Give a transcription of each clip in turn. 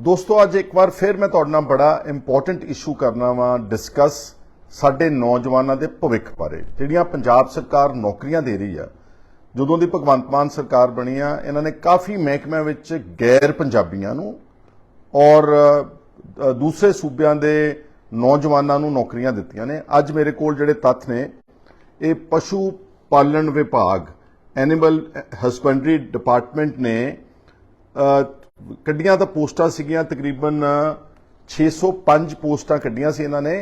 ਦੋਸਤੋ, ਅੱਜ ਇੱਕ ਵਾਰ ਫਿਰ ਮੈਂ ਤੁਹਾਡੇ ਨਾਲ ਬੜਾ ਇੰਪੋਰਟੈਂਟ ਇਸ਼ੂ ਕਰਨਾ ਵਾ ਡਿਸਕਸ ਸਾਡੇ ਨੌਜਵਾਨਾਂ ਦੇ ਭਵਿੱਖ ਬਾਰੇ। ਜਿਹੜੀਆਂ ਪੰਜਾਬ ਸਰਕਾਰ ਨੌਕਰੀਆਂ ਦੇ ਰਹੀ ਆ, ਜਦੋਂ ਦੀ ਭਗਵੰਤ ਮਾਨ ਸਰਕਾਰ ਬਣੀ ਆ, ਇਹਨਾਂ ਨੇ ਕਾਫੀ ਮਹਿਕਮਿਆਂ ਵਿੱਚ ਗੈਰ ਪੰਜਾਬੀਆਂ ਨੂੰ ਔਰ ਦੂਸਰੇ ਸੂਬਿਆਂ ਦੇ ਨੌਜਵਾਨਾਂ ਨੂੰ ਨੌਕਰੀਆਂ ਦਿੱਤੀਆਂ ਨੇ। ਅੱਜ ਮੇਰੇ ਕੋਲ ਜਿਹੜੇ ਤੱਥ ਨੇ, ਇਹ ਪਸ਼ੂ ਪਾਲਣ ਵਿਭਾਗ ਐਨੀਮਲ ਹਸਬੈਂਡਰੀ ਡਿਪਾਰਟਮੈਂਟ ਨੇ ਕੱਢੀਆਂ ਤਾਂ ਪੋਸਟਾਂ ਸੀਗੀਆਂ ਤਕਰੀਬਨ 605 ਪੋਸਟਾਂ ਕੱਢੀਆਂ ਸੀ ਇਹਨਾਂ ਨੇ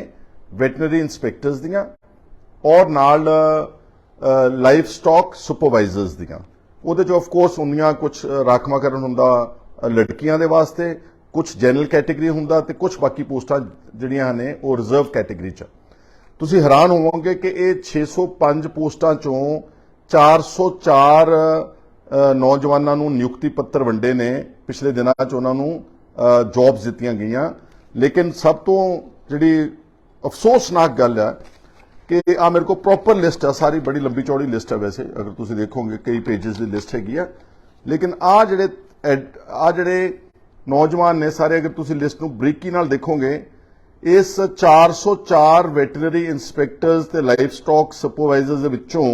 ਵੈਟਰਨਰੀ ਇਨਸਪੈਕਟਰਸ ਦੀਆਂ ਔਰ ਨਾਲ ਲਾਈਫ ਸਟਾਕ ਸੁਪਰਵਾਈਜ਼ਰਸ ਦੀਆਂ। ਉਹਦੇ ਚ ਆਫ ਕੋਰਸ ਹੁੰਦੀਆਂ ਕੁਝ ਰਾਖਵਾਂਕਰਨ ਹੁੰਦਾ ਲੜਕੀਆਂ ਦੇ ਵਾਸਤੇ ਕੁਝ ਜਨਰਲ ਕੈਟੇਗਰੀ ਹੁੰਦਾ ਤੇ ਕੁਝ ਬਾਕੀ ਪੋਸਟਾਂ ਜਿਹੜੀਆਂ ਨੇ ਉਹ ਰਿਜ਼ਰਵ ਕੈਟੇਗਰੀ ਚ। ਤੁਸੀਂ ਹੈਰਾਨ ਹੋਵੋਗੇ ਕਿ ਇਹ 605 ਪੋਸਟਾਂ ਚੋਂ 404 ਅ, ਨੌਜਵਾਨਾਂ ਨੂੰ ਨਿਯੁਕਤੀ ਪੱਤਰ ਵੰਡੇ ਨੇ। ਪਿਛਲੇ ਦਿਨਾਂ 'ਚ ਉਹਨਾਂ ਨੂੰ ਜੌਬਸ ਦਿੱਤੀਆਂ ਗਈਆਂ। ਲੇਕਿਨ ਸਭ ਤੋਂ ਜਿਹੜੀ ਅਫਸੋਸਨਾਕ ਗੱਲ ਹੈ ਕਿ ਆ ਮੇਰੇ ਕੋਲ ਪ੍ਰੋਪਰ ਲਿਸਟ ਆ, ਸਾਰੀ ਬੜੀ ਲੰਬੀ ਚੌੜੀ ਲਿਸਟ ਹੈ ਵੈਸੇ, ਅਗਰ ਤੁਸੀਂ ਦੇਖੋਗੇ ਕਈ ਪੇजेस ਦੀ ਲਿਸਟ ਹੈਗੀ ਆ। ਲੇਕਿਨ ਆ ਜਿਹੜੇ ਆ ਜਿਹੜੇ ਨੌਜਵਾਨ ਨੇ ਸਾਰੇ, ਅਗਰ ਤੁਸੀਂ ਲਿਸਟ ਨੂੰ ਬਰੀਕੀ ਨਾਲ ਦੇਖੋਗੇ, ਇਸ 404 ਵੈਟਰਨਰੀ ਇਨਸਪੈਕਟਰਸ ਤੇ ਲਾਈਫ ਸਟਾਕ ਸੁਪਰਵਾਈਜ਼ਰਸ ਦੇ ਵਿੱਚੋਂ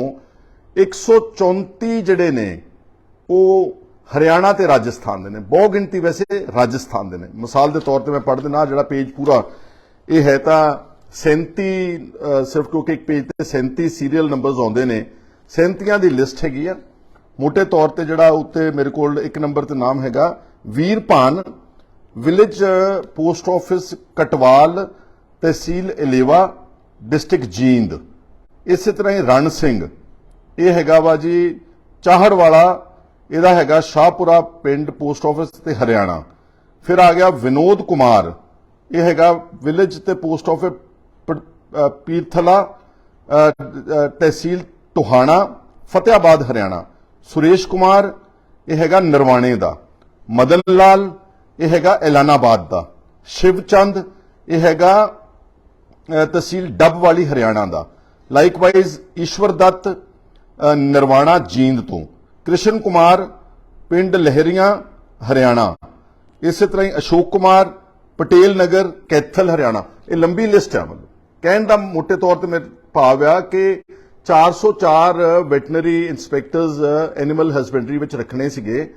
134 ਜਿਹੜੇ ਨੇ ਉਹ ਹਰਿਆਣਾ ਤੇ ਰਾਜਸਥਾਨ ਦੇ ਨੇ। ਬਹੁ ਗਿਣਤੀ ਵੈਸੇ ਰਾਜਸਥਾਨ ਦੇ ਨੇ। ਮਿਸਾਲ ਦੇ ਤੌਰ ਤੇ ਮੈਂ ਪੜ੍ਹ ਦਿੰਦਾ ਜਿਹੜਾ ਪੇਜ ਪੂਰਾ ਇਹ ਹੈ ਤਾਂ 37 ਸਿਰਫ ਕਿਉਂਕਿ ਇੱਕ ਪੇਜ ਤੇ 37 ਸੀਰੀਅਲ ਨੰਬਰਸ ਆਉਂਦੇ ਨੇ। 37 ਦੀ ਲਿਸਟ ਹੈਗੀ ਆ। ਮੋٹے ਤੌਰ ਤੇ ਜਿਹੜਾ ਉੱਤੇ ਮੇਰੇ ਕੋਲ ਇੱਕ ਨੰਬਰ ਤੇ ਨਾਮ ਹੈਗਾ, Veerpan village post office Katwal tehsil Ilewa district Jind. ਇਸੇ ਤਰ੍ਹਾਂ ਹੀ ਰਣ ਸਿੰਘ। ਇਹ ਹੈਗਾ ਵਾ ਜੀ ਚਾਹੜ ਵਾਲਾ ਇਹਦਾ ਹੈਗਾ ਸ਼ਾਹਪੁਰਾ ਪਿੰਡ ਪੋਸਟ ਆਫਿਸ ਤੇ ਹਰਿਆਣਾ। ਫਿਰ ਆ ਗਿਆ ਵਿਨੋਦ ਕੁਮਾਰ। ਇਹ ਹੈਗਾ ਵਿਲੇਜ ਤੇ ਪੋਸਟ ਆਫਿਸ ਪ- ਪੀਰਥਲਾ ਤਹਿਸੀਲ ਟੋਹਾਣਾ ਫਤਿਆਬਾਦ ਹਰਿਆਣਾ। ਸੁਰੇਸ਼ ਕੁਮਾਰ, ਇਹ ਹੈਗਾ ਨਰਵਾਣੇ ਦਾ। ਮਦਨ ਲਾਲ, ਇਹ ਹੈਗਾ ਐਲਾਨਾਬਾਦ ਦਾ। ਸ਼ਿਵ ਚੰਦ, ਇਹ ਹੈਗਾ ਤਹਿਸੀਲ ਡੱਬ ਵਾਲੀ ਹਰਿਆਣਾ ਦਾ। ਲਾਈਕਵਾਈਜ਼ ਈਸ਼ਵਰ ਦੱਤ ਨਰਵਾਣਾ ਜੀਂਦ ਤੋਂ। ਕ੍ਰਿਸ਼ਨ ਕੁਮਾਰ, ਪਿੰਡ ਲਹਿਰੀਆਂ, ਹਰਿਆਣਾ। ਇਸੇ ਤਰ੍ਹਾਂ ਹੀ ਅਸ਼ੋਕ ਕੁਮਾਰ, ਪਟੇਲ ਨਗਰ, ਕੈਥਲ, ਹਰਿਆਣਾ। ਇਹ ਲੰਬੀ ਲਿਸਟ ਹੈ ਮਤਲਬ। ਕਹਿਣ ਦਾ ਮੋٹے ਤੌਰ ਤੇ ਮੇਰੇ ਭਾਵ ਆ ਕਿ 404 ਵੈਟਨਰੀ ਇਨਸਪੈਕਟਰਸ, ਐਨੀਮਲ ਹਸਬੈਂਡਰੀ ਵਿੱਚ ਰੱਖਣੇ ਸੀਗੇ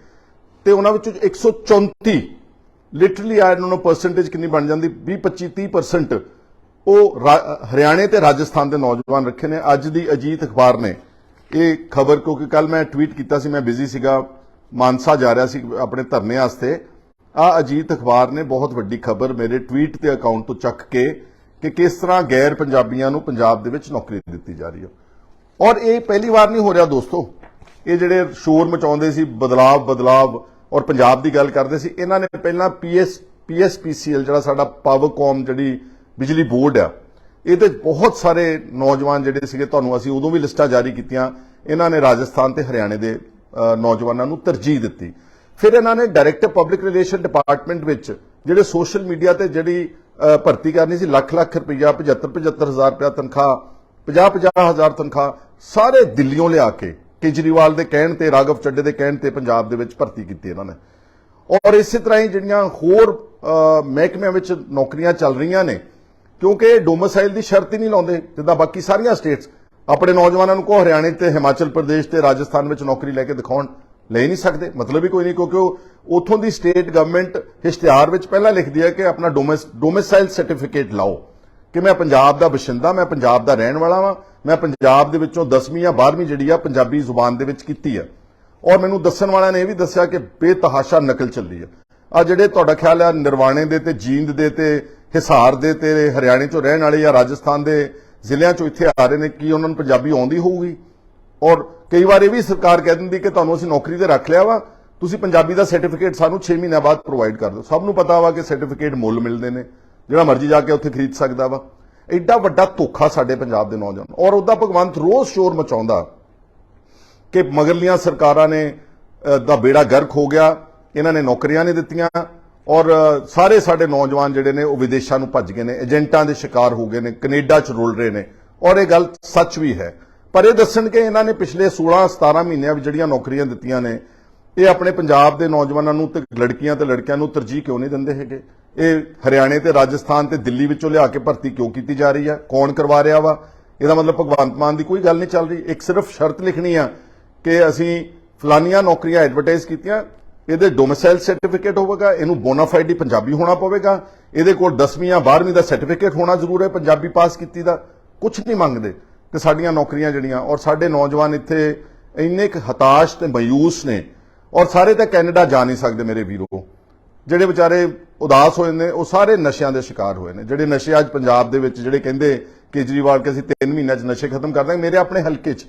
ਤੇ ਉਹਨਾਂ ਵਿੱਚੋਂ 134 ਲਿਟਰਲੀ ਆ ਇਹਨਾਂ ਨੂੰ ਪਰਸੈਂਟੇਜ ਕਿੰਨੀ ਬਣ ਜਾਂਦੀ? 20 25 30% ਉਹ ਰਾ- ਹਰਿਆਣੇ ਤੇ ਰਾਜਸਥਾਨ ਦੇ ਨੌਜਵਾਨ ਰੱਖੇ ਨੇ। ਅੱਜ ਦੀ ਅਜੀਤ ਅਖਬਾਰ ਨੇ ਇਹ ਖਬਰ ਕਿਉਂਕਿ ਕੱਲ ਮੈਂ ਟਵੀਟ ਕੀਤਾ ਸੀ, ਮੈਂ ਬਿਜ਼ੀ ਸੀਗਾ, ਮਾਨਸਾ ਜਾ ਰਿਹਾ ਸੀ ਆਪਣੇ ਧਰਨੇ ਵਾਸਤੇ। ਆ ਅਜੀਤ ਅਖਬਾਰ ਨੇ ਬਹੁਤ ਵੱਡੀ ਖਬਰ ਮੇਰੇ ਟਵੀਟ ਤੇ ਅਕਾਊਂਟ ਤੋਂ ਚੱਕ ਕੇ ਕਿ ਕਿਸ ਤਰ੍ਹਾਂ ਗੈਰ ਪੰਜਾਬੀਆਂ ਨੂੰ ਪੰਜਾਬ ਦੇ ਵਿੱਚ ਨੌਕਰੀ ਦਿੱਤੀ ਜਾ ਰਹੀ ਹੈ। ਔਰ ਇਹ ਪਹਿਲੀ ਵਾਰ ਨਹੀਂ ਹੋ ਰਿਹਾ ਦੋਸਤੋ। ਇਹ ਜਿਹੜੇ ਸ਼ੋਰ ਮਚਾਉਂਦੇ ਸੀ, ਬਦਲਾਵ ਬਦਲਾਵ, ਔਰ ਪੰਜਾਬ ਦੀ ਗੱਲ ਕਰਦੇ ਸੀ, ਇਹਨਾਂ ਨੇ ਪਹਿਲਾਂ ਪੀਐਸ ਪੀਐਸਪੀਸੀਐਲ ਜਿਹੜਾ ਸਾਡਾ ਪਾਵਰਕੌਮ ਜਿਹੜੀ ਬਿਜਲੀ ਬੋਰਡ ਆ ਇਹਦੇ ਬਹੁਤ ਸਾਰੇ ਨੌਜਵਾਨ ਜਿਹੜੇ ਸੀਗੇ ਤੁਹਾਨੂੰ ਅਸੀਂ ਉਦੋਂ ਵੀ ਲਿਸਟਾਂ ਜਾਰੀ ਕੀਤੀਆਂ। ਇਹਨਾਂ ਨੇ ਰਾਜਸਥਾਨ ਤੇ ਹਰਿਆਣੇ ਦੇ ਨੌਜਵਾਨਾਂ ਨੂੰ ਤਰਜੀਹ ਦਿੱਤੀ। ਫਿਰ ਇਹਨਾਂ ਨੇ ਡਾਇਰੈਕਟਰ ਪਬਲਿਕ ਰਿਲੇਸ਼ਨ ਡਿਪਾਰਟਮੈਂਟ ਵਿੱਚ ਜਿਹੜੇ ਸੋਸ਼ਲ ਮੀਡੀਆ ਤੇ ਜਿਹੜੀ ਭਰਤੀ ਕਰਨੀ ਸੀ, ਲੱਖ ਲੱਖ ਰੁਪਈਆ 75 75000 ਰੁਪਇਆ ਤਨਖਾਹ 50 50000 ਤਨਖਾਹ, ਸਾਰੇ ਦਿੱਲੀੋਂ ਲਿਆ ਕੇ ਕੇਜਰੀਵਾਲ ਦੇ ਕਹਿਣ ਤੇ, ਰਾਘਵ ਚੱਡੇ ਦੇ ਕਹਿਣ ਤੇ ਪੰਜਾਬ ਦੇ ਵਿੱਚ ਭਰਤੀ ਕੀਤੀ ਇਹਨਾਂ ਨੇ। ਔਰ ਇਸੇ ਤਰ੍ਹਾਂ ਹੀ ਜਿਹੜੀਆਂ ਹੋਰ ਮਹਿਕਮਿਆਂ ਵਿੱਚ ਨੌਕਰੀਆਂ ਚੱਲ ਰਹੀਆਂ ਨੇ ਕਿਉਂਕਿ ਡੋਮਿਸਾਈਲ ਦੀ ਸ਼ਰਤ ਹੀ ਨਹੀਂ ਲਾਉਂਦੇ, ਜਿੱਦਾਂ ਬਾਕੀ ਸਾਰੀਆਂ ਸਟੇਟਸ ਆਪਣੇ ਨੌਜਵਾਨਾਂ ਨੂੰ ਕੋ ਹਰਿਆਣੇ ਤੇ ਹਿਮਾਚਲ ਪ੍ਰਦੇਸ਼ ਤੇ ਰਾਜਸਥਾਨ ਵਿੱਚ ਨੌਕਰੀ ਲੈ ਕੇ ਦਿਖਾਉਣ ਲੈ ਨਹੀਂ ਸਕਦੇ। ਮਤਲਬ ਹੀ ਕੋਈ ਨਹੀਂ, ਕਿਉਂਕਿ ਉਹ ਉਥੋਂ ਦੀ ਸਟੇਟ ਗਵਰਨਮੈਂਟ ਇਸ਼ਤਿਹਾਰ ਵਿੱਚ ਪਹਿਲਾਂ ਲਿਖਦੀ ਹੈ ਕਿ ਆਪਣਾ ਡੋਮਿਸਾਈਲ ਸਰਟੀਫਿਕੇਟ ਲਾਓ ਕਿ ਮੈਂ ਪੰਜਾਬ ਦਾ ਬਸ਼ਿੰਦਾ, ਮੈਂ ਪੰਜਾਬ ਦਾ ਰਹਿਣ ਵਾਲਾ ਵਾਂ, ਮੈਂ ਪੰਜਾਬ ਦੇ ਵਿੱਚੋਂ 10ਵੀਂ ਜਾਂ 12ਵੀਂ ਜਿਹੜੀ ਆ ਪੰਜਾਬੀ ਜ਼ੁਬਾਨ ਦੇ ਵਿੱਚ ਕੀਤੀ ਹੈ। ਔਰ ਮੈਨੂੰ ਦੱਸਣ ਵਾਲਿਆਂ ਨੇ ਇਹ ਵੀ ਦੱਸਿਆ ਕਿ ਬੇਤਹਾਸ਼ਾ ਨਕਲ ਚੱਲਦੀ ਹੈ। ਆ ਜਿਹੜੇ ਤੁਹਾਡਾ ਖਿਆਲ ਆ, ਨਿਰਵਾਣੇ ਦੇ ਤੇ ਜੀਂਦ ਦੇ ਤੇ ਹਿਸਾਰ ਦੇ ਤੇ ਹਰਿਆਣੇ ਚੋਂ ਰਹਿਣ ਵਾਲੇ ਜਾਂ ਰਾਜਸਥਾਨ ਦੇ ਜ਼ਿਲ੍ਹਿਆਂ ਚੋਂ ਇੱਥੇ ਆ ਰਹੇ ਨੇ, ਕੀ ਉਹਨਾਂ ਨੂੰ ਪੰਜਾਬੀ ਆਉਂਦੀ ਹੋਊਗੀ? ਔਰ ਕਈ ਵਾਰ ਇਹ ਵੀ ਸਰਕਾਰ ਕਹਿ ਦਿੰਦੀ ਕਿ ਤੁਹਾਨੂੰ ਅਸੀਂ ਨੌਕਰੀ ਤੇ ਰੱਖ ਲਿਆ ਵਾ, ਤੁਸੀਂ ਪੰਜਾਬੀ ਦਾ ਸਰਟੀਫਿਕੇਟ ਸਾਨੂੰ 6 ਮਹੀਨਿਆਂ ਬਾਅਦ ਪ੍ਰੋਵਾਈਡ ਕਰ ਦਿਓ। ਸਭ ਨੂੰ ਪਤਾ ਵਾ ਕਿ ਸਰਟੀਫਿਕੇਟ ਮੁੱਲ ਮਿਲਦੇ ਨੇ, ਜਿਹੜਾ ਮਰਜ਼ੀ ਜਾ ਕੇ ਉੱਥੇ ਖਰੀਦ ਸਕਦਾ ਵਾ। ਐਡਾ ਵੱਡਾ ਧੋਖਾ ਸਾਡੇ ਪੰਜਾਬ ਦੇ ਨੌਜਵਾਨ। ਔਰ ਉਹਦਾ ਭਗਵੰਤ ਰੋਜ਼ ਸ਼ੋਰ ਮਚਾਉਂਦਾ ਕਿ ਮਗਰਲੀਆਂ ਸਰਕਾਰਾਂ ਨੇ ਦਾ ਬੇੜਾ ਗਰਕ ਹੋ ਗਿਆ, ਇਹਨਾਂ ਨੇ ਨੌਕਰੀਆਂ ਨਹੀਂ ਦਿੱਤੀਆਂ ਔਰ ਸਾਰੇ ਸਾਡੇ ਨੌਜਵਾਨ ਜਿਹੜੇ ਨੇ, ਉਹ ਵਿਦੇਸ਼ਾਂ ਨੂੰ ਭੱਜ ਗਏ ਨੇ, ਏਜੰਟਾਂ ਦੇ ਸ਼ਿਕਾਰ ਹੋ ਗਏ ਨੇ, ਕੈਨੇਡਾ ਚ ਰੁਲ ਰਹੇ ਨੇ। ਔਰ ਇਹ ਗੱਲ ਸੱਚ ਵੀ ਹੈ। ਪਰ ਇਹ ਦੱਸਣ ਕਿ ਇਹਨਾਂ ਨੇ ਪਿਛਲੇ 16 17 ਮਹੀਨਿਆਂ ਵਿੱਚ ਜਿਹੜੀਆਂ ਨੌਕਰੀਆਂ ਦਿੱਤੀਆਂ ਨੇ, ਇਹ ਆਪਣੇ ਪੰਜਾਬ ਦੇ ਨੌਜਵਾਨਾਂ ਨੂੰ ਤੇ ਲੜਕੀਆਂ ਤੇ ਲੜਕਿਆਂ ਨੂੰ ਤਰਜੀਹ ਕਿਉਂ ਨਹੀਂ ਦਿੰਦੇ ਹੈਗੇ? ਇਹ ਹਰਿਆਣੇ ਤੇ ਰਾਜਸਥਾਨ ਤੇ ਦਿੱਲੀ ਵਿੱਚੋਂ ਲਿਆ ਕੇ ਭਰਤੀ ਕਿਉਂ ਕੀਤੀ ਜਾ ਰਹੀ ਹੈ ਕੌਣ ਕਰਵਾ ਰਿਹਾ ਵਾ? ਇਹਦਾ ਮਤਲਬ ਭਗਵੰਤ ਮਾਨ ਦੀ ਕੋਈ ਗੱਲ ਨਹੀਂ ਚੱਲ ਰਹੀ। ਇੱਕ ਸਿਰਫ ਸ਼ਰਤ ਲਿਖਣੀ ਆ ਕਿ ਅਸੀਂ ਫਲਾਨੀਆਂ ਨੌਕਰੀਆਂ ਐਡਵਰਟਾਈਜ਼ ਕੀਤੀਆਂ ਇਹਦੇ ਡੋਮਿਸਾਈਲ ਸਰਟੀਫਿਕੇਟ ਹੋਵੇਗਾ, ਇਹਨੂੰ ਬੋਨਾਫਾਈਡ ਪੰਜਾਬੀ ਹੋਣਾ ਪਵੇਗਾ। ਇਹਦੇ ਕੋਲ 10ਵੀਂ ਜਾਂ 12ਵੀਂ ਦਾ ਸਰਟੀਫਿਕੇਟ ਹੋਣਾ ਜ਼ਰੂਰ ਹੈ, ਪੰਜਾਬੀ ਪਾਸ ਕੀਤੀ ਦਾ। ਕੁਝ ਨਹੀਂ ਮੰਗਦੇ ਕਿ ਸਾਡੀਆਂ ਨੌਕਰੀਆਂ ਜਿਹੜੀਆਂ, ਔਰ ਸਾਡੇ ਨੌਜਵਾਨ ਇੱਥੇ ਇੰਨੇ ਕੁ ਹਤਾਸ਼ ਤੇ ਮਾਯੂਸ ਨੇ, ਔਰ ਸਾਰੇ ਤਾਂ ਕੈਨੇਡਾ ਜਾ ਨਹੀਂ ਸਕਦੇ ਮੇਰੇ ਵੀਰੋ। ਜਿਹੜੇ ਵਿਚਾਰੇ ਉਦਾਸ ਹੋਏ ਨੇ, ਉਹ ਸਾਰੇ ਨਸ਼ਿਆਂ ਦੇ ਸ਼ਿਕਾਰ ਹੋਏ ਨੇ। ਜਿਹੜੇ ਨਸ਼ੇ ਅੱਜ ਪੰਜਾਬ ਦੇ ਵਿੱਚ ਜਿਹੜੇ ਕਹਿੰਦੇ ਕੇਜਰੀਵਾਲ ਕਿ ਅਸੀਂ 3 ਮਹੀਨਿਆਂ 'ਚ ਨਸ਼ੇ ਖਤਮ ਕਰ ਦਾਂਗੇ, ਮੇਰੇ ਆਪਣੇ ਹਲਕੇ 'ਚ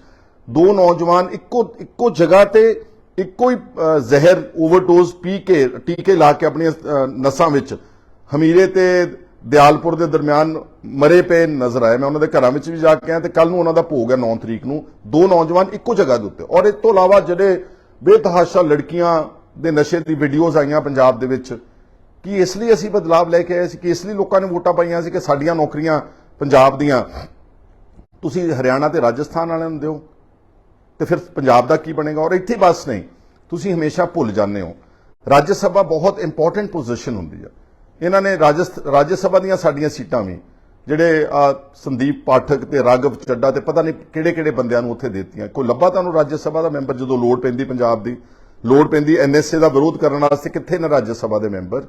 ਦੋ ਨੌਜਵਾਨ ਇੱਕੋ ਇੱਕੋ ਜਗ੍ਹਾ ਤੇ ਇੱਕੋ ਹੀ ਜ਼ਹਿਰ ਓਵਰਡੋਜ਼ ਪੀ ਕੇ, ਟੀਕੇ ਲਾ ਕੇ ਆਪਣੀਆਂ ਨਸਾਂ ਵਿੱਚ ਹਮੀਰੇ ਤੇ ਦਿਆਲਪੁਰ ਦੇ ਦਰਮਿਆਨ ਮਰੇ ਪਏ ਨਜ਼ਰ ਆਏ। ਮੈਂ ਉਹਨਾਂ ਦੇ ਘਰਾਂ ਵਿੱਚ ਵੀ ਜਾ ਕੇ ਆਇਆ ਤੇ ਕੱਲ ਨੂੰ ਉਹਨਾਂ ਦਾ ਭੋਗ ਹੈ 9 ਤਰੀਕ ਨੂੰ। ਦੋ ਨੌਜਵਾਨ ਇੱਕੋ ਜਗ੍ਹਾ ਦੇ ਉੱਤੇ। ਔਰ ਇਸ ਤੋਂ ਇਲਾਵਾ ਜਿਹੜੇ ਬੇਤਹਾਸ਼ਾ ਲੜਕੀਆਂ ਦੇ ਨਸ਼ੇ ਦੀ ਵੀਡੀਓਜ਼ ਆਈਆਂ ਪੰਜਾਬ ਦੇ ਵਿੱਚ, ਕੀ ਇਸ ਲਈ ਅਸੀਂ ਬਦਲਾਵ ਲੈ ਕੇ ਆਏ ਸੀ, ਕਿ ਇਸ ਲਈ ਲੋਕਾਂ ਨੇ ਵੋਟਾਂ ਪਾਈਆਂ ਸੀ ਕਿ ਸਾਡੀਆਂ ਨੌਕਰੀਆਂ ਪੰਜਾਬ ਦੀਆਂ। ਤੁਸੀਂ ਹਰਿਆਣਾ ਤੇ ਰਾਜਸਥਾਨ ਵਾਲਿਆਂ ਨੂੰ ਦਿਓ। ਤੇ ਫਿਰ ਪੰਜਾਬ ਦਾ ਕੀ ਬਣੇਗਾ? ਔਰ ਇੱਥੇ ਬਸ ਨਹੀਂ, ਤੁਸੀਂ ਹਮੇਸ਼ਾ ਭੁੱਲ ਜਾਂਦੇ ਹੋ। ਰਾਜ ਸਭਾ ਬਹੁਤ ਇੰਪੋਰਟੈਂਟ ਪੋਜੀਸ਼ਨ ਹੁੰਦੀ ਆ। ਇਹਨਾਂ ਨੇ ਰਾਜਸਥ ਰਾਜ ਸਭਾ ਦੀਆਂ ਸਾਡੀਆਂ ਸੀਟਾਂ ਵੀ, ਜਿਹੜੇ ਆ ਸੰਦੀਪ ਪਾਠਕ ਤੇ ਰਾਘਵ ਚੱਡਾ ਤੇ ਪਤਾ ਨਹੀਂ ਕਿਹੜੇ ਕਿਹੜੇ ਬੰਦਿਆਂ ਨੂੰ ਉੱਥੇ ਦਿੱਤੀਆਂ। ਕੋਈ ਲੱਭਾ ਤੁਹਾਨੂੰ ਰਾਜ ਸਭਾ ਦਾ ਮੈਂਬਰ ਜਦੋਂ ਲੋੜ ਪੈਂਦੀ ਪੰਜਾਬ ਦੀ? ਲੋੜ ਪੈਂਦੀ ਐਨਐਸਏ ਦਾ ਵਿਰੋਧ ਕਰਨ ਵਾਸਤੇ ਕਿੱਥੇ ਨੇ ਰਾਜ ਸਭਾ ਦੇ ਮੈਂਬਰ?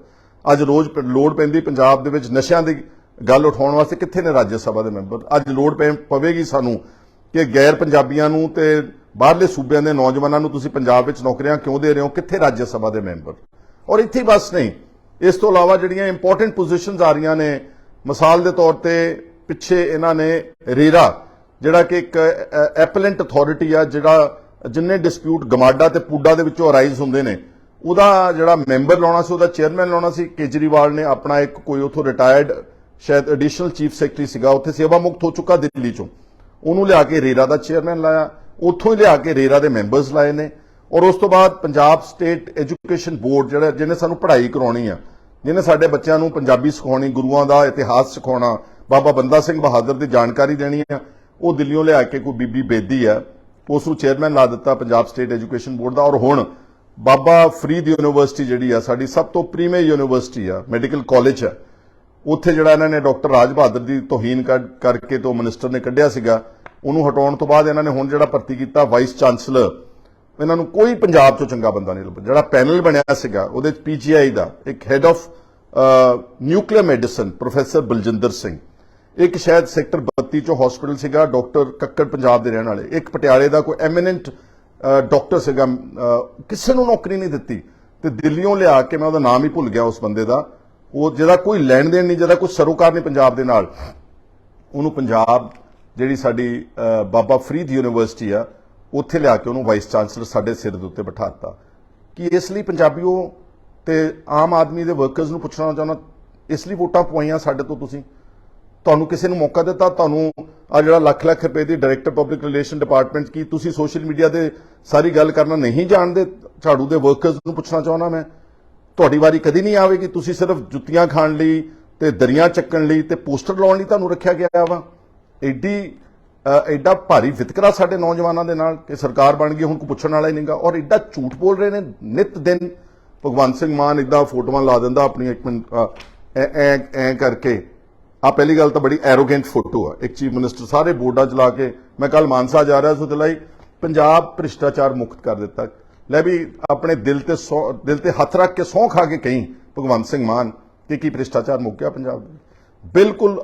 ਅੱਜ ਰੋਜ਼ ਪ- ਲੋੜ ਪੈਂਦੀ ਪੰਜਾਬ ਦੇ ਵਿੱਚ ਨਸ਼ਿਆਂ ਦੀ ਗੱਲ ਉਠਾਉਣ ਵਾਸਤੇ ਕਿੱਥੇ ਨੇ ਰਾਜ ਸਭਾ ਦੇ ਮੈਂਬਰ? ਅੱਜ ਲੋੜ ਪੈ- ਪਵੇਗੀ ਸਾਨੂੰ ਕਿ ਗੈਰ ਪੰਜਾਬੀਆਂ ਨੂੰ ਤੇ ਬਾਹਰਲੇ ਸੂਬਿਆਂ ਦੇ ਨੌਜਵਾਨਾਂ ਨੂੰ ਤੁਸੀਂ ਪੰਜਾਬ ਵਿੱਚ ਨੌਕਰੀਆਂ ਕਿਉਂ ਦੇ ਰਹੇ ਹੋ? ਕਿੱਥੇ ਰਾਜ ਸਭਾ ਦੇ ਮੈਂਬਰ? ਔਰ ਇੱਥੇ ਬਸ ਨਹੀਂ, ਇਸ ਤੋਂ ਇਲਾਵਾ ਜਿਹੜੀਆਂ ਇੰਪੋਰਟੈਂਟ ਪੋਜੀਸ਼ਨਸ ਆ ਰਹੀਆਂ ਨੇ, ਮਿਸਾਲ ਦੇ ਤੌਰ ਤੇ ਪਿੱਛੇ ਇਹਨਾਂ ਨੇ ਰੇਰਾ, ਜਿਹੜਾ ਕਿ ਇੱਕ ਐਪਲੈਂਟ ਅਥਾਰਟੀ ਆ, ਜਿਹੜਾ ਜਿੰਨੇ ਡਿਸਪਿਊਟ ਗਮਾਡਾ ਤੇ ਪੂਡਾ ਦੇ ਵਿੱਚੋਂ ਅਰਾਈਜ਼ ਹੁੰਦੇ ਨੇ, ਉਹਦਾ ਜਿਹੜਾ ਮੈਂਬਰ ਲਾਉਣਾ ਸੀ, ਉਹਦਾ ਚੇਅਰਮੈਨ ਲਾਉਣਾ ਸੀ, ਕੇਜਰੀਵਾਲ ਨੇ ਆਪਣਾ ਇੱਕ ਕੋਈ ਉਥੋਂ ਰਿਟਾਇਰਡ ਸ਼ਾਇਦ ਐਡੀਸ਼ਨਲ ਚੀਫ ਸੈਕਟਰੀ ਸੀਗਾ, ਉੱਥੇ ਸੇਵਾ ਮੁਕਤ ਹੋ ਚੁੱਕਾ ਦਿੱਲੀ ਚੋਂ। ਉਹਨੂੰ ਲਿਆ ਕੇ ਰੇਰਾ ਦਾ ਚੇਅਰਮੈਨ ਲਾਇਆ। ਉੱਥੋਂ ਹੀ ਲਿਆ ਕੇ ਰੇਰਾ ਦੇ ਮੈਂਬਰਸ ਲਾਏ ਨੇ। ਔਰ ਉਸ ਤੋਂ ਬਾਅਦ ਪੰਜਾਬ ਸਟੇਟ ਐਜੂਕੇਸ਼ਨ ਬੋਰਡ ਜਿਹੜਾ, ਜਿਹਨੇ ਸਾਨੂੰ ਪੜ੍ਹਾਈ ਕਰਾਉਣੀ ਆ, ਜਿਹਨੇ ਸਾਡੇ ਬੱਚਿਆਂ ਨੂੰ ਪੰਜਾਬੀ ਸਿਖਾਉਣੀ, ਗੁਰੂਆਂ ਦਾ ਇਤਿਹਾਸ ਸਿਖਾਉਣਾ, ਬਾਬਾ ਬੰਦਾ ਸਿੰਘ ਬਹਾਦਰ ਦੀ ਜਾਣਕਾਰੀ ਦੇਣੀ ਆ, ਉਹ ਦਿੱਲੀੋਂ ਲਿਆ ਕੇ ਕੋਈ ਬੀਬੀ ਬੇਦੀ ਆ, ਉਸ ਨੂੰ ਚੇਅਰਮੈਨ ਲਾ ਦਿੱਤਾ ਪੰਜਾਬ ਸਟੇਟ ਐਜੂਕੇਸ਼ਨ ਬੋਰਡ ਦਾ। ਔਰ ਹੁਣ ਬਾਬਾ ਫਰੀਦ ਯੂਨੀਵਰਸਿਟੀ ਜਿਹੜੀ ਆ, ਸਾਡੀ ਸਭ ਤੋਂ ਪ੍ਰੀਮੀਅਰ ਯੂਨੀਵਰਸਿਟੀ ਆ, ਮੈਡੀਕਲ ਕਾਲਜ ਆ। ਉੱਥੇ ਜਿਹੜਾ ਇਹਨਾਂ ਨੇ ਡਾਕਟਰ ਰਾਜ ਬਹਾਦਰ ਦੀ ਤੋਹੀਨ ਕਰ- ਕਰਕੇ ਤੋਂ ਮਿਨਿਸਟਰ ਨੇ ਕੱਢਿਆ ਸੀਗਾ। ਉਹਨੂੰ ਹਟਾਉਣ ਤੋਂ ਬਾਅਦ ਇਹਨਾਂ ਨੇ ਹੁਣ ਜਿਹੜਾ ਭਰਤੀ ਕੀਤਾ ਵਾਈਸ ਚਾਂਸਲਰ ਇਹਨਾਂ ਨੂੰ ਕੋਈ ਪੰਜਾਬ ਚੋਂ ਚੰਗਾ ਬੰਦਾ ਨਹੀਂ ਲੱਭਾ ਜਿਹੜਾ ਪੈਨਲ ਬਣਿਆ ਸੀਗਾ, ਉਹਦੇ ਚ ਪੀਜੀਆਈ ਦਾ, ਇੱਕ head of nuclear medicine professor Baljinder Singh. ਇੱਕ ਸ਼ਾਇਦ ਸੈਕਟਰ 32 ਚੋਂ ਹਸਪੀਟਲ ਸੀਗਾ ਡਾਕਟਰ ਕੱਕੜ ਪੰਜਾਬ ਦੇ ਰਹਿਣ ਵਾਲੇ। ਇੱਕ ਪਟਿਆਲੇ ਦਾ ਕੋਈ ਐਮੀਨੈਂਟ ਡਾਕਟਰ ਸੀਗਾ ਕਿਸੇ ਨੂੰ ਨੌਕਰੀ ਨਹੀਂ ਦਿੱਤੀ। ਤੇ ਦਿੱਲੀੋਂ ਲਿਆ ਕੇ ਮੈਂ ਉਹਦਾ ਨਾਮ ਹੀ ਭੁੱਲ ਗਿਆ ਉਸ ਬੰਦੇ ਦਾ। ਉਹ, ਜਿਹਦਾ ਕੋਈ ਲੈਣ ਦੇਣ ਨਹੀਂ, ਜਿਹਦਾ ਕੋਈ ਸਰੋਕਾਰ ਨਹੀਂ ਪੰਜਾਬ ਦੇ ਨਾਲ, ਉਹਨੂੰ ਪੰਜਾਬ ਜਿਹੜੀ ਸਾਡੀ ਬਾਬਾ ਫਰੀਦ ਯੂਨੀਵਰਸਿਟੀ ਆ, ਉੱਥੇ ਲਿਆ ਕੇ ਉਹਨੂੰ ਵਾਈਸ ਚਾਂਸਲਰ ਸਾਡੇ ਸਿਰ ਦੇ ਉੱਤੇ ਬਿਠਾ ਦਿੱਤਾ ਕਿ ਇਸ ਲਈ ਪੰਜਾਬੀਓ ਤੇ ਆਮ ਆਦਮੀ ਦੇ ਵਰਕਰਸ ਨੂੰ ਪੁੱਛਣਾ ਚਾਹੁੰਦਾ, ਇਸ ਲਈ ਵੋਟਾਂ ਪਵਾਈਆਂ ਸਾਡੇ ਤੋਂ ਤੁਸੀਂ? ਤੁਹਾਨੂੰ ਕਿਸੇ ਨੂੰ ਮੌਕਾ ਦਿੱਤਾ? ਤੁਹਾਨੂੰ ਆ ਜਿਹੜਾ ਲੱਖ ਲੱਖ ਰੁਪਏ ਦੀ ਡਾਇਰੈਕਟਰ ਪਬਲਿਕ ਰਿਲੇਸ਼ਨ ਡਿਪਾਰਟਮੈਂਟ ਕੀ ਤੁਸੀਂ ਸੋਸ਼ਲ ਮੀਡੀਆ ਤੇ ਸਾਰੀ ਗੱਲ ਕਰਨਾ ਨਹੀਂ ਜਾਣਦੇ? ਝਾੜੂ ਦੇ ਵਰਕਰਸ ਨੂੰ ਪੁੱਛਣਾ ਚਾਹੁੰਦਾ ਮੈਂ। ਤੁਹਾਡੀ ਵਾਰੀ ਕਦੀ ਨਹੀਂ ਆਵੇਗੀ। ਤੁਸੀਂ ਸਿਰਫ ਜੁੱਤੀਆਂ ਖਾਣ ਲਈ ਤੇ ਦਰੀਆਂ ਚੱਕਣ ਲਈ ਤੇ ਪੋਸਟਰ ਲਾਉਣ ਲਈ ਤੁਹਾਨੂੰ ਰੱਖਿਆ ਗਿਆ ਵਾ। ਐਡੀ ਐਡਾ ਭਾਰੀ ਵਿਤਕਰਾ ਸਾਡੇ ਨੌਜਵਾਨਾਂ ਦੇ ਨਾਲ ਕਿ ਸਰਕਾਰ ਬਣ ਗਈ ਹੁਣ ਕੋਈ ਪੁੱਛਣ ਵਾਲਾ ਹੀ ਨਹੀਂਗਾ। ਔਰ ਐਡਾ ਝੂਠ ਬੋਲ ਰਹੇ ਨੇ ਨਿਤ ਦਿਨ। ਭਗਵੰਤ ਸਿੰਘ ਮਾਨ ਇਦਾਂ ਫੋਟੋਆਂ ਲਾ ਦਿੰਦਾ ਆਪਣੀ ਇੱਕ ਮਿੰਟ ਅ, ਐ ਐ ਕਰਕੇ। ਆ ਪਹਿਲੀ ਗੱਲ ਤਾਂ ਬੜੀ ਐਰੋਗੈਂਟ ਫੋਟੋ ਆ। ਇੱਕ ਚੀਫ ਮਿਨਿਸਟਰ ਸਾਰੇ ਬੋਰਡਾਂ ਚਲਾ ਕੇ ਮੈਂ ਕੱਲ ਮਾਨਸਾ ਜਾ ਰਿਹਾ ਸੀ ਤੇ ਲਈ ਪੰਜਾਬ ਭ੍ਰਿਸ਼ਟਾਚਾਰ ਮੁਕਤ ਕਰ ਦਿੱਤਾ। ਲੈ ਵੀ ਆਪਣੇ ਦਿਲ ਤੇ ਸਹੁੰ- ਦਿਲ ਤੇ ਹੱਥ ਰੱਖ ਕੇ ਸੌਂ ਖਾ ਕੇ ਕਹੀਂ ਭਗਵੰਤ ਸਿੰਘ ਮਾਨ ਕਿ ਕੀ ਭ੍ਰਿਸ਼ਟਾਚਾਰ ਮੁੱਕ ਗਿਆ ਪੰਜਾਬ ਦੇ ਬਿਲਕੁਲ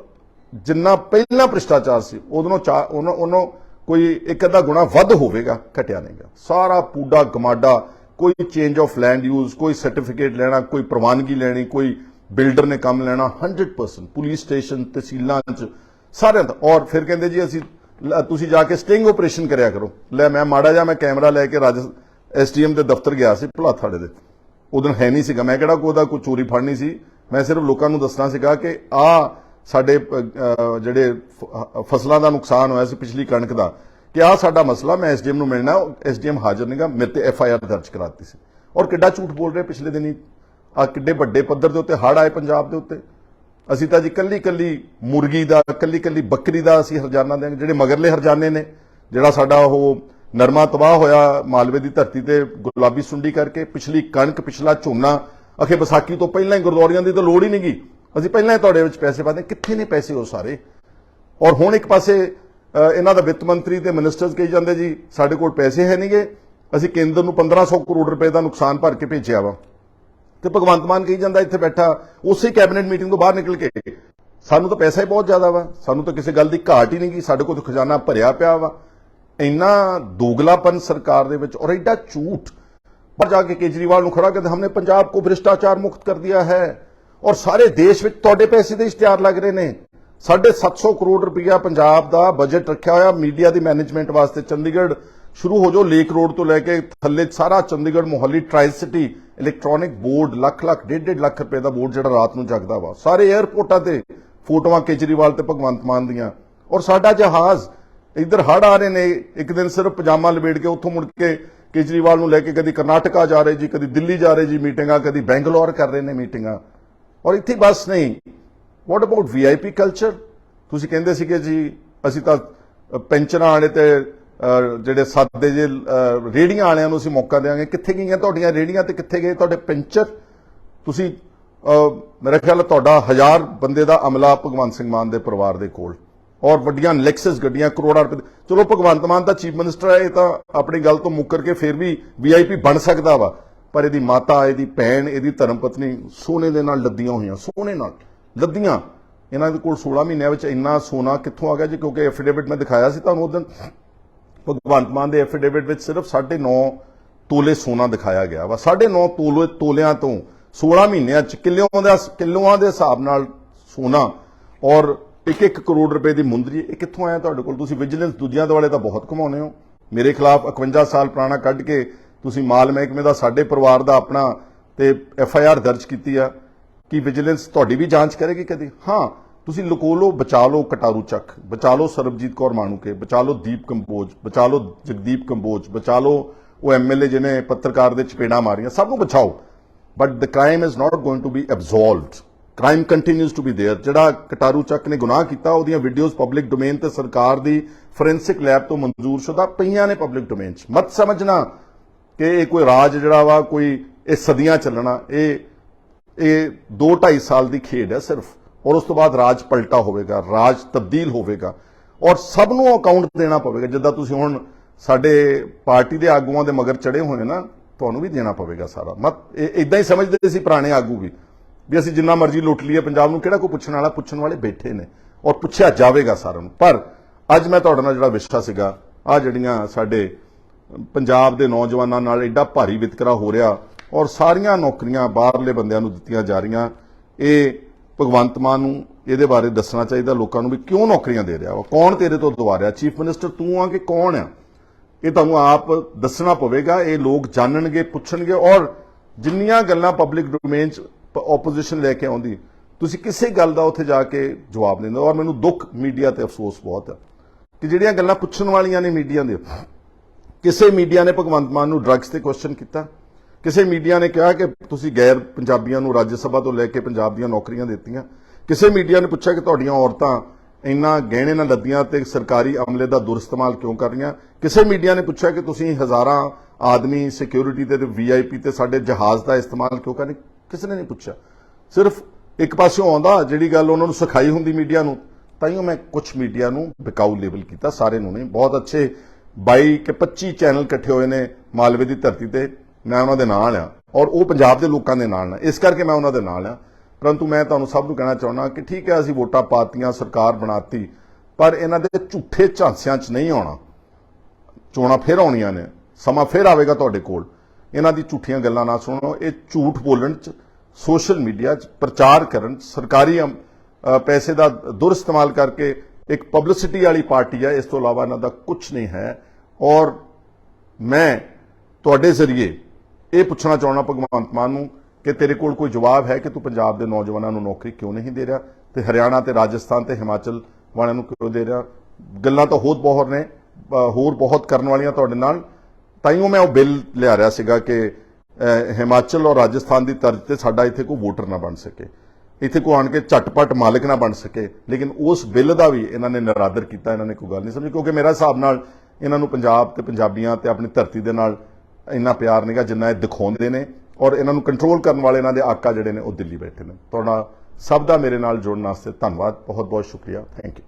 ਜਿੰਨਾ ਪਹਿਲਾਂ ਭ੍ਰਿਸ਼ਟਾਚਾਰ ਸੀ ਉਦੋਂ ਉਹਨਾਂ, ਉਹਨੂੰ ਕੋਈ ਇੱਕ ਅੱਧਾ ਗੁਣਾ ਵੱਧ ਹੋਵੇਗਾ, ਘਟਿਆ ਨਹੀਂਗਾ ਸਾਰਾ ਪੂਡਾ ਗਮਾਡਾ, ਕੋਈ ਚੇਂਜ ਆਫ ਲੈਂਡ ਯੂਜ਼ ਕੋਈ ਸਰਟੀਫਿਕੇਟ ਲੈਣਾ, ਕੋਈ ਪ੍ਰਵਾਨਗੀ ਲੈਣੀ, ਕੋਈ ਬਿਲਡਰ ਨੇ ਕੰਮ ਲੈਣਾ 100% ਪੁਲਿਸ ਸਟੇਸ਼ਨ ਤਹਿਸੀਲਾਂ 'ਚ, ਸਾਰਿਆਂ ਦਾ। ਔਰ ਫਿਰ ਕਹਿੰਦੇ ਜੀ ਅਸੀਂ, ਲ- ਤੁਸੀਂ ਜਾ ਕੇ ਸਟਿੰਗ ਆਪਰੇਸ਼ਨ ਕਰਿਆ ਕਰੋ। ਲੈ ਮੈਂ ਮਾੜਾ ਜਿਹਾ ਮੈਂ ਕੈਮਰਾ ਲੈ ਕੇ ਰਾਜ ਐਸਡੀਐਮ ਦੇ ਦਫ਼ਤਰ ਗਿਆ ਸੀ ਭੁਲਾਥਾੜੇ ਦੇ। ਉਦੋਂ ਹੈ ਨਹੀਂ ਸੀਗਾ। ਮੈਂ ਕਿਹੜਾ ਕੋਈ ਉਹਦਾ ਕੋਈ ਚੋਰੀ ਫੜਨੀ ਸੀ? ਮੈਂ ਸਿਰਫ ਲੋਕਾਂ ਨੂੰ ਦੱਸਣਾ ਸੀਗਾ ਕਿ ਆ ਸਾਡੇ ਜਿਹੜੇ ਫ- ਫਸਲਾਂ ਦਾ ਨੁਕਸਾਨ ਹੋਇਆ ਸੀ ਪਿਛਲੀ ਕਣਕ ਦਾ, ਕਿ ਆ ਸਾਡਾ ਮਸਲਾ, ਮੈਂ ਐਸਡੀਐਮ ਨੂੰ ਮਿਲਣਾ, ਐਸਡੀਐਮ ਹਾਜ਼ਰ ਨਹੀਂਗਾ, ਮੇਰੇ ਤੇ ਐਫ ਆਈ ਆਰ ਦਰਜ ਕਰਾਤੀ ਸੀ। ਔਰ ਕਿੱਡਾ ਝੂਠ ਬੋਲ ਰਹੇ ਪਿਛਲੇ ਦਿਨੀ? ਆ ਕਿੱਡੇ ਵੱਡੇ ਪੱਧਰ ਦੇ ਉੱਤੇ ਹੜ ਆਏ ਪੰਜਾਬ ਦੇ ਉੱਤੇ। ਅਸੀਂ ਤਾਂ ਜੀ ਕੱਲੀ ਕੱਲੀ ਮੁਰਗੀ ਦਾ ਕੱਲੀ ਕੱਲੀ ਬੱਕਰੀ ਦਾ ਅਸੀਂ ਹਰਜਾਨਾ ਦੇਂਗੇ ਜਿਹੜੇ ਮਗਰਲੇ ਹਰਜਾਨੇ ਨੇ, ਜਿਹੜਾ ਸਾਡਾ ਉਹ ਨਰਮਾ ਤਬਾਹ ਹੋਇਆ ਮਾਲਵੇ ਦੀ ਧਰਤੀ ਤੇ ਗੁਲਾਬੀ ਸੁੰਡੀ ਕਰਕੇ, ਪਿਛਲੀ ਕਣਕ, ਪਿਛਲਾ ਝੋਨਾ, ਅਖੇ ਵਿਸਾਖੀ ਤੋਂ ਪਹਿਲਾਂ ਹੀ ਗੁਰਦੁਆਰਿਆਂ ਦੀ ਤਾਂ ਲੋੜ ਹੀ ਨਹੀਂਗੀ। ਅਸੀਂ ਪਹਿਲਾਂ ਹੀ ਤੁਹਾਡੇ ਵਿੱਚ ਪੈਸੇ ਪਾਦੇ ਕਿੱਥੇ ਨੇ ਪੈਸੇ ਉਹ ਸਾਰੇ? ਔਰ ਹੁਣ ਇੱਕ ਪਾਸੇ ਇਹਨਾਂ ਦਾ ਵਿੱਤ ਮੰਤਰੀ ਤੇ ਮਿਨਿਸਟਰਸ ਕਹੀ ਜਾਂਦੇ ਜੀ, ਸਾਡੇ ਕੋਲ ਪੈਸੇ ਹੈ ਨਹੀਂਗੇ। ਅਸੀਂ ਕੇਂਦਰ ਨੂੰ 1500 ਕਰੋੜ ਰੁਪਏ ਦਾ ਨੁਕਸਾਨ ਭਰ ਕੇ ਭੇਜਿਆ ਵਾ। ਤੇ ਭਗਵੰਤ ਮਾਨ ਕਹੀ ਜਾਂਦਾ, ਇੱਥੇ ਬੈਠਾ, ਉਸੇ ਕੈਬਨਿਟ ਮੀਟਿੰਗ ਤੋਂ ਬਾਹਰ ਨਿਕਲ ਕੇ। ਸਾਨੂੰ ਤਾਂ ਪੈਸਾ ਹੀ ਬਹੁਤ ਜ਼ਿਆਦਾ ਵਾ। ਸਾਨੂੰ ਤਾਂ ਕਿਸੇ ਗੱਲ ਦੀ ਘਾਟ ਹੀ ਨਹੀਂ ਗੀ ਸਾਡੇ ਕੋਲ ਤਾਂ ਖਜ਼ਾਨਾ ਭਰਿਆ ਪਿਆ ਵਾ। ਇੰਨਾ ਦੋਗਲਾਪਨ ਸਰਕਾਰ ਦੇ ਵਿੱਚ ਔਰ ਐਡਾ ਝੂਠ। ਪਰ ਜਾ ਕੇ ਕੇਜਰੀਵਾਲ ਨੂੰ ਖੜਾ ਕਰਦੇ ਹਮਨੇ ਪੰਜਾਬ ਕੋ ਭ੍ਰਿਸ਼ਟਾਚਾਰ ਮੁਕਤ ਕਰ ਦਿਆ ਹੈ। ਔਰ ਸਾਰੇ ਦੇਸ਼ ਵਿੱਚ ਤੁਹਾਡੇ ਪੈਸੇ ਦੇ ਇਸ਼ਤਿਹਾਰ ਲੱਗ ਰਹੇ ਨੇ। 750 ਕਰੋੜ ਰੁਪਇਆ ਪੰਜਾਬ ਦਾ ਬਜਟ ਰੱਖਿਆ ਹੋਇਆ ਮੀਡੀਆ ਦੀ ਮੈਨੇਜਮੈਂਟ ਵਾਸਤੇ ਚੰਡੀਗੜ੍ਹ। ਸ਼ੁਰੂ ਹੋ ਜਾਓ ਲੇਕ ਰੋਡ ਤੋਂ ਲੈ ਕੇ ਥੱਲੇ ਸਾਰਾ Chandigarh Mohali tricity electronic board lakh lakh, ਡੇਢ ਡੇਢ ਲੱਖ ਰੁਪਏ ਦਾ ਬੋਰਡ ਜਿਹੜਾ ਰਾਤ ਨੂੰ ਜਗਦਾ ਵਾ। ਸਾਰੇ 에ਅਰਪੋਰਟਾਂ ਤੇ ਫੋਟੋਆਂ ਕੇਜਰੀਵਾਲ ਤੇ ਭਗਵੰਤ ਮਾਨ ਦੀਆਂ। ਔਰ ਸਾਡਾ ਜਹਾਜ਼ ਇੱਧਰ ਹੜ ਆ ਰਹੇ ਨੇ, ਇੱਕ ਦਿਨ ਸਿਰਫ ਪਜਾਮਾ ਲਪੇਟ ਕੇ ਉੱਥੋਂ ਮੁੜ ਕੇ ਕੇਜਰੀਵਾਲ ਨੂੰ ਲੈ ਕੇ ਕਦੀ ਕਰਨਾਟਕਾ ਜਾ ਰਹੇ ਜੀ, ਕਦੀ ਦਿੱਲੀ ਜਾ ਰਹੇ ਜੀ ਮੀਟਿੰਗਾਂ, ਕਦੀ ਬੈਂਗਲੌਰ ਕਰ ਰਹੇ ਨੇ ਮੀਟਿੰਗਾਂ। ਔਰ ਇੱਥੇ ਬਸ ਨਹੀਂ। ਵਾਟ ਅਬਾਊਟ ਵੀਆਈਪੀ ਕਲਚਰ ਤੁਸੀਂ ਕਹਿੰਦੇ ਸੀਗੇ ਜੀ ਅਸੀਂ ਤਾਂ ਅ, ਪੈਨਸ਼ਨਾਂ ਵਾਲੇ ਤੇ ਜਿਹੜੇ ਸਾਦੇ ਜੇ ਅ, ਰੇਹੜੀਆਂ ਵਾਲਿਆਂ ਨੂੰ ਅਸੀਂ ਮੌਕਾ ਦੇਵਾਂਗੇ। ਕਿੱਥੇ ਗਈਆਂ ਤੁਹਾਡੀਆਂ ਰੇਹੜੀਆਂ ਤੇ ਕਿੱਥੇ ਗਏ ਤੁਹਾਡੇ ਪੈਂਚਰ? ਤੁਸੀਂ ਅ, ਮੇਰੇ ਖਿਆਲ ਤੁਹਾਡਾ ਹਜ਼ਾਰ ਬੰਦੇ ਦਾ ਅਮਲਾ ਭਗਵੰਤ ਸਿੰਘ ਮਾਨ ਦੇ ਪਰਿਵਾਰ ਦੇ ਕੋਲ। ਔਰ ਵੱਡੀਆਂ ਲੈਕਸਸ ਗੱਡੀਆਂ ਕਰੋੜਾਂ ਰੁਪਏ ਚਲੋ ਭਗਵੰਤ ਮਾਨ ਤਾਂ ਚੀਫ ਮਿਨਿਸਟਰ ਹੈ ਇਹ ਤਾਂ ਆਪਣੀ ਗੱਲ ਤੋਂ ਮੁੱਕਰ ਕੇ ਫਿਰ ਵੀ ਵੀਆਈਪੀ ਬਣ ਸਕਦਾ ਵਾ। ਪਰ ਇਹਦੀ ਮਾਤਾ, ਇਹਦੀ ਭੈਣ, ਇਹਦੀ ਧਰਮ ਪਤਨੀ ਸੋਨੇ ਦੇ ਨਾਲ ਲੱਦੀਆਂ ਹੋਈਆਂ, ਸੋਨੇ ਨਾਲ ਲੱਦੀਆਂ। ਇਹਨਾਂ ਦੇ ਕੋਲ 16 ਮਹੀਨਿਆਂ ਵਿੱਚ ਇੰਨਾ ਸੋਨਾ ਕਿੱਥੋਂ ਆ ਗਿਆ ਜੀ? ਕਿਉਂਕਿ ਐਫੀਡੇਵਿਟ ਮੈਂ ਦਿਖਾਇਆ ਸੀ ਤੁਹਾਨੂੰ ਉਦੋਂ ਭਗਵੰਤ ਮਾਨ ਦੇ ਐਫੀਡੇਵਿਟ ਵਿੱਚ ਸਿਰਫ 9.5 ਤੋਲੇ ਸੋਨਾ ਦਿਖਾਇਆ ਗਿਆ ਵਾ। 9.5 ਤੋਲੇ, ਤੋਲਿਆਂ ਤੋਂ 16 ਮਹੀਨਿਆਂ ਚ ਕਿਲੋਆਂ ਦਾ, ਕਿਲੋਆਂ ਦੇ ਹਿਸਾਬ ਨਾਲ ਸੋਨਾ ਔਰ 1-1 ਕਰੋੜ ਰੁਪਏ ਦੀ ਮੁੰਦਰੀ। ਇਹ ਕਿੱਥੋਂ ਆਇਆ ਤੁਹਾਡੇ ਕੋਲ? ਤੁਸੀਂ ਵਿਜੀਲੈਂਸ ਦੂਜਿਆਂ ਦੁਆਲੇ ਤਾਂ ਬਹੁਤ ਕਮਾਉਨੇ ਹੋ। ਮੇਰੇ ਖਿਲਾਫ 51 ਸਾਲ ਪੁਰਾਣਾ ਕੱਢ ਕੇ ਤੁਸੀਂ ਮਾਲ ਮਹਿਕਮੇ ਦਾ ਸਾਡੇ ਪਰਿਵਾਰ ਦਾ ਆਪਣਾ ਤੇ ਐਫ ਆਈ ਆਰ ਦਰਜ ਕੀਤੀ ਆ ਕਿ ਵਿਜੀਲੈਂਸ ਤੁਹਾਡੀ ਵੀ ਜਾਂਚ ਕਰੇਗੀ ਕਦੀ ਹਾਂ ਤੁਸੀਂ ਲੁਕੋ ਲਓ ਬਚਾ ਲਓ ਕਟਾਰੂ ਚੱਕ ਬਚਾ ਲਓ ਸਰਬਜੀਤ ਕੌਰ ਮਾਣੂਕੇ ਬਚਾ ਲਓ ਦੀਪ ਕੰਬੋਜ ਬਚਾ ਲਓ ਜਗਦੀਪ ਕੰਬੋਜ ਬਚਾ ਲਓ ਉਹ ਐਮਐਲਏ ਜਿਹਨੇ ਪੱਤਰਕਾਰ ਦੇ ਚਪੇੜਾਂ ਮਾਰੀਆਂ ਸਭ ਨੂੰ ਬਚਾਓ but the crime is not going to be absolved crime continues to be there ਜਿਹੜਾ ਕਟਾਰੂ ਚੱਕ ਨੇ ਗੁਨਾਹ ਕੀਤਾ ਉਹਦੀਆਂ ਵੀਡੀਓਜ਼ ਪਬਲਿਕ ਡੋਮੇਨ ਤੇ ਸਰਕਾਰ ਦੀ ਫੋਰੈਂਸਿਕ ਲੈਬ ਤੋਂ ਮਨਜ਼ੂਰ ਸ਼ੁਦਾ ਪਈਆਂ ਨੇ ਪਬਲਿਕ ਡੋਮੇਨ 'ਚ ਮਤ ਸਮਝਣਾ ਕਿ ਇਹ ਕੋਈ ਰਾਜ ਜਿਹੜਾ ਵਾ, ਕੋਈ ਇਹ ਸਦੀਆਂ ਚੱਲਣਾ, ਇਹ ਇਹ 2.5 ਸਾਲ ਦੀ ਖੇਡ ਹੈ ਸਿਰਫ। ਔਰ ਉਸ ਤੋਂ ਬਾਅਦ ਰਾਜ ਪਲਟਾ ਹੋਵੇਗਾ, ਰਾਜ ਤਬਦੀਲ ਹੋਵੇਗਾ। ਔਰ ਸਭ ਨੂੰ ਅਕਾਊਂਟ ਦੇਣਾ ਪਵੇਗਾ। ਜਿੱਦਾਂ ਤੁਸੀਂ ਹੁਣ ਸਾਡੇ ਪਾਰਟੀ ਦੇ ਆਗੂਆਂ ਦੇ ਮਗਰ ਚੜੇ ਹੋਏ ਨਾ, ਤੁਹਾਨੂੰ ਵੀ ਦੇਣਾ ਪਵੇਗਾ ਸਾਰਾ। ਮਤ ਇਦਾਂ ਹੀ ਸਮਝਦੇ ਸੀ ਪੁਰਾਣੇ ਆਗੂ ਵੀ ਵੀ ਅਸੀਂ ਜਿੰਨਾ ਮਰਜ਼ੀ ਲੁੱਟ ਲਈਏ, ਪੰਜਾਬ ਨੂੰ ਕਿਹੜਾ ਕੋਈ ਪੁੱਛਣ ਵਾਲਾ, ਪੁੱਛਣ ਵਾਲੇ ਬੈਠੇ ਨੇ। ਔਰ ਪੁੱਛਿਆ ਜਾਵੇਗਾ ਸਾਰਿਆਂ ਨੂੰ। ਪਰ ਅੱਜ ਮੈਂ ਤੁਹਾਡੇ ਨਾਲ ਜਿਹੜਾ ਵਿਸ਼ਾ ਸੀਗਾ ਆ ਜਿਹੜੀਆਂ ਸਾਡੇ ਪੰਜਾਬ ਦੇ ਨੌਜਵਾਨਾਂ ਨਾਲ ਐਡਾ ਭਾਰੀ ਵਿਤਕਰਾ ਹੋ ਰਿਹਾ ਔਰ ਸਾਰੀਆਂ ਨੌਕਰੀਆਂ ਬਾਹਰਲੇ ਬੰਦਿਆਂ ਨੂੰ ਦਿੱਤੀਆਂ ਜਾ ਰਹੀਆਂ। ਇਹ ਭਗਵੰਤ ਮਾਨ ਨੂੰ ਇਹਦੇ ਬਾਰੇ ਦੱਸਣਾ ਚਾਹੀਦਾ, ਲੋਕਾਂ ਨੂੰ ਵੀ ਕਿਉਂ ਨੌਕਰੀਆਂ ਦੇ ਰਿਹਾ? ਵਾ ਕੌਣ ਤੇਰੇ ਤੋਂ ਦਵਾ ਰਿਹਾ? ਚੀਫ ਮਿਨਿਸਟਰ ਤੂੰ ਆ ਕਿ ਕੌਣ ਆ? ਇਹ ਤੁਹਾਨੂੰ ਆਪ ਦੱਸਣਾ ਪਵੇਗਾ, ਇਹ ਲੋਕ ਜਾਣਨਗੇ, ਪੁੱਛਣਗੇ ਔਰ ਜਿੰਨੀਆਂ ਗੱਲਾਂ ਪਬਲਿਕ ਡੋਮੇਨ 'ਚ ਆਪੋਜੀਸ਼ਨ ਲੈ ਕੇ ਆਉਂਦੀ, ਤੁਸੀਂ ਕਿਸੇ ਗੱਲ ਦਾ ਉੱਥੇ ਜਾ ਕੇ ਜਵਾਬ ਦਿੰਦੇ। ਹੋ ਔਰ ਮੈਨੂੰ ਦੁੱਖ ਮੀਡੀਆ ਤੇ ਅਫਸੋਸ ਬਹੁਤ ਹੈ ਕਿ ਜਿਹੜੀਆਂ ਗੱਲਾਂ ਪੁੱਛਣ ਵਾਲੀਆਂ ਨੇ ਮੀਡੀਆ ਦੇ ਕਿਸੇ ਮੀਡੀਆ ਨੇ ਭਗਵੰਤ ਮਾਨ ਨੂੰ ਡਰੱਗਸ ਤੇ ਕੁਐਸਚਨ ਕੀਤਾ? ਕਿਸੇ ਮੀਡੀਆ ਨੇ ਕਿਹਾ ਕਿ ਤੁਸੀਂ ਗੈਰ ਪੰਜਾਬੀਆਂ ਨੂੰ ਰਾਜ ਸਭਾ ਤੋਂ ਲੈ ਕੇ ਪੰਜਾਬ ਦੀਆਂ ਨੌਕਰੀਆਂ ਦਿੱਤੀਆਂ? ਕਿਸੇ ਮੀਡੀਆ ਨੇ ਪੁੱਛਿਆ ਕਿ ਤੁਹਾਡੀਆਂ ਔਰਤਾਂ ਇੰਨਾ ਗਹਿਣੇ ਨਾਲ ਲੱਦੀਆਂ ਤੇ ਸਰਕਾਰੀ ਅਮਲੇ ਦਾ ਦੁਰਇਸਤੇਮਾਲ ਕਿਉਂ ਕਰ ਰਹੀਆਂ? ਕਿਸੇ ਮੀਡੀਆ ਨੇ ਪੁੱਛਿਆ ਕਿ ਤੁਸੀਂ ਹਜ਼ਾਰਾਂ ਆਦਮੀ ਸਿਕਿਉਰਿਟੀ ਤੇ ਵੀਆਈਪੀ ਤੇ ਸਾਡੇ ਜਹਾਜ਼ ਦਾ ਇਸਤੇਮਾਲ ਕਿਉਂ ਕਰ ਰਹੇ ਕਿਸੇ ਨੇ ਨਹੀਂ ਪੁੱਛਿਆ। ਸਿਰਫ ਇੱਕ ਪਾਸਿਓਂ ਆਉਂਦਾ, ਜਿਹੜੀ ਗੱਲ ਉਹਨਾਂ ਨੂੰ ਸਿਖਾਈ ਹੁੰਦੀ ਮੀਡੀਆ ਨੂੰ ਤਾਂ ਤਾਈਓ ਮੈਂ ਕੁਝ ਮੀਡੀਆ ਨੂੰ ਬਿਕਾਊ ਲੇਬਲ ਕੀਤਾ, ਸਾਰੇ ਨੂੰ ਨਹੀਂ। ਬਹੁਤ ਅੱਛੇ 22 ਕਿ 25 ਚੈਨਲ ਇਕੱਠੇ ਹੋਏ ਨੇ ਮਾਲਵੇ ਦੀ ਧਰਤੀ ਤੇ, ਮੈਂ ਉਹਨਾਂ ਦੇ ਨਾਲ ਆ ਔਰ ਉਹ ਪੰਜਾਬ ਦੇ ਲੋਕਾਂ ਦੇ ਨਾਲ ਨੇ। ਇਸ ਕਰਕੇ ਮੈਂ ਉਹਨਾਂ ਦੇ ਨਾਲ ਆ ਪਰੰਤੂ ਮੈਂ ਤੁਹਾਨੂੰ ਸਭ ਨੂੰ ਕਹਿਣਾ ਚਾਹੁੰਦਾ ਕਿ ਠੀਕ ਹੈ, ਅਸੀਂ ਵੋਟਾਂ ਪਾਤੀਆਂ, ਸਰਕਾਰ ਬਣਾਤੀ, ਪਰ ਇਹਨਾਂ ਦੇ ਝੂਠੇ ਝਾਂਸਿਆਂ 'ਚ ਨਹੀਂ ਆਉਣਾ। ਚੋਣਾਂ ਫਿਰ ਆਉਣੀਆਂ ਨੇ। ਸਮਾਂ ਫਿਰ ਆਵੇਗਾ ਤੁਹਾਡੇ ਕੋਲ। ਇਹਨਾਂ ਦੀ ਝੂਠੀਆਂ ਗੱਲਾਂ ਨਾ ਸੁਣੋ। ਇਹ ਝੂਠ ਬੋਲਣ 'ਚ, ਸੋਸ਼ਲ ਮੀਡੀਆ 'ਚ, ਪ੍ਰਚਾਰ ਕਰਨ 'ਚ, ਸਰਕਾਰੀ ਪੈਸੇ ਦਾ ਦੁਰਇਸਤੇਮਾਲ ਕਰਕੇ ਇੱਕ ਪਬਲਿਸਿਟੀ ਵਾਲੀ ਪਾਰਟੀ ਹੈ। ਇਸ ਤੋਂ ਇਲਾਵਾ ਇਹਨਾਂ ਦਾ ਕੁਝ ਨਹੀਂ ਹੈ। ਔਰ ਮੈਂ ਤੁਹਾਡੇ ਜ਼ਰੀਏ ਇਹ ਪੁੱਛਣਾ ਚਾਹੁੰਦਾ ਭਗਵੰਤ ਮਾਨ ਨੂੰ ਕਿ ਤੇਰੇ ਕੋਲ ਕੋਈ ਜਵਾਬ ਹੈ ਕਿ ਤੂੰ ਪੰਜਾਬ ਦੇ ਨੌਜਵਾਨਾਂ ਨੂੰ ਨੌਕਰੀ ਕਿਉਂ ਨਹੀਂ ਦੇ ਰਿਹਾ ਤੇ ਹਰਿਆਣਾ ਤੇ ਰਾਜਸਥਾਨ ਤੇ ਹਿਮਾਚਲ ਵਾਲਿਆਂ ਨੂੰ ਕਿਉਂ ਦੇ ਰਿਹਾ? ਗੱਲਾਂ ਤਾਂ ਹੋਰ ਬਹੁਤ ਨੇ ਹੋਰ ਬਹੁਤ ਕਰਨ ਵਾਲੀਆਂ ਤੁਹਾਡੇ ਨਾਲ। ਤਾਈਓ ਮੈਂ ਉਹ ਬਿੱਲ ਲਿਆ ਰਿਹਾ ਸੀਗਾ ਕਿ ਹਿਮਾਚਲ ਔਰ ਰਾਜਸਥਾਨ ਦੀ ਤਰਜ਼ ਤੇ ਸਾਡਾ ਇੱਥੇ ਕੋਈ ਵੋਟਰ ਨਾ ਬਣ ਸਕੇ। ਇੱਥੇ ਕੋ ਆਣ ਕੇ ਝਟਪਟ ਮਾਲਕ ਨਾ ਬਣ ਸਕੇ। ਲੇਕਿਨ ਉਸ ਬਿੱਲ ਦਾ ਵੀ ਇਹਨਾਂ ਨੇ ਨਿਰਾਦਰ ਕੀਤਾ, ਇਹਨਾਂ ਨੇ ਕੋਈ ਗੱਲ ਨਹੀਂ ਸਮਝੀ। ਕਿਉਂਕਿ ਮੇਰਾ ਹਿਸਾਬ ਨਾਲ ਇਹਨਾਂ ਨੂੰ ਪੰਜਾਬ ਤੇ ਪੰਜਾਬੀਆਂ ਤੇ ਆਪਣੀ ਧਰਤੀ ਦੇ ਨਾਲ ਇੰਨਾ ਪਿਆਰ ਨਹੀਂਗਾ ਜਿੰਨਾ ਇਹ ਦਿਖਾਉਂਦੇ ਨੇ ਔਰ ਇਹਨਾਂ ਨੂੰ ਕੰਟਰੋਲ ਕਰਨ ਵਾਲੇ ਇਹਨਾਂ ਦੇ ਆਕਾ ਜਿਹੜੇ ਨੇ ਉਹ ਦਿੱਲੀ ਬੈਠੇ ਨੇ। ਤੁਹਾਡਾ ਸਭ ਦਾ ਮੇਰੇ ਨਾਲ ਜੁੜਨ ਵਾਸਤੇ ਧੰਨਵਾਦ। ਬਹੁਤ ਬਹੁਤ ਸ਼ੁਕਰੀਆ। Thank you